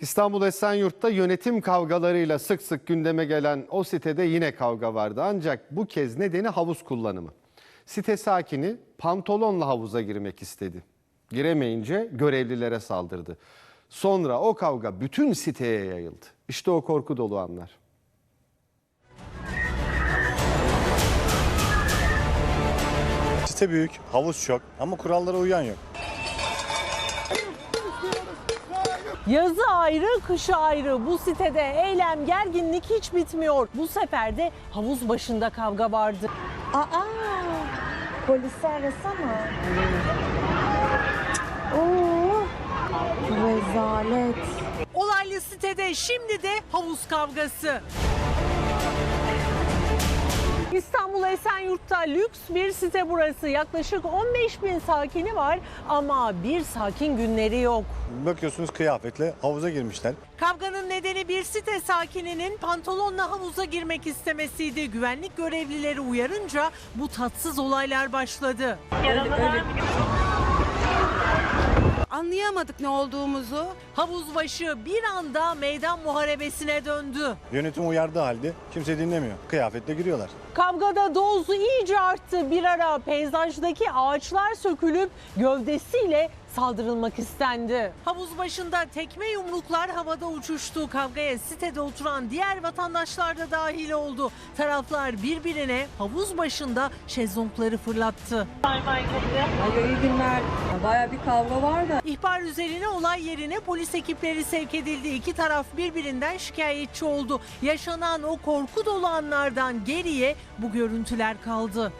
İstanbul Esenyurt'ta yönetim kavgalarıyla sık sık gündeme gelen o sitede yine kavga vardı. Ancak bu kez nedeni havuz kullanımı. Site sakini pantolonla havuza girmek istedi. Giremeyince görevlilere saldırdı. Sonra o kavga bütün siteye yayıldı. İşte o korku dolu anlar. Site büyük, havuz çok ama kurallara uyan yok. Yazı ayrı, kışı ayrı. Bu sitede eylem, gerginlik hiç bitmiyor. Bu sefer de havuz başında kavga vardı. Aa, polisi arasana. Oo, rezalet. Olaylı sitede şimdi de havuz kavgası. Esenyurt'ta lüks bir site burası. Yaklaşık 15 bin sakini var ama bir sakin günleri yok. Bakıyorsunuz kıyafetle havuza girmişler. Kavganın nedeni bir site sakininin pantolonla havuza girmek istemesiydi. Güvenlik görevlileri uyarınca bu tatsız olaylar başladı. Anlayamadık ne olduğumuzu. Havuz başı bir anda meydan muharebesine döndü. Yönetim uyardığı halde kimse dinlemiyor. Kıyafetle giriyorlar. Kavgada dozu iyice arttı. Bir ara peyzajdaki ağaçlar sökülüp gövdesiyle saldırılmak istendi. Havuz başında tekme yumruklar havada uçuştu. Kavgaya sitede oturan diğer vatandaşlar da dahil oldu. Taraflar birbirine havuz başında şezlongları fırlattı. Alo iyi günler. Baya bir kavga var da. İhbar üzerine olay yerine polis ekipleri sevk edildi. İki taraf birbirinden şikayetçi oldu. Yaşanan o korku dolu anlardan geriye bu görüntüler kaldı.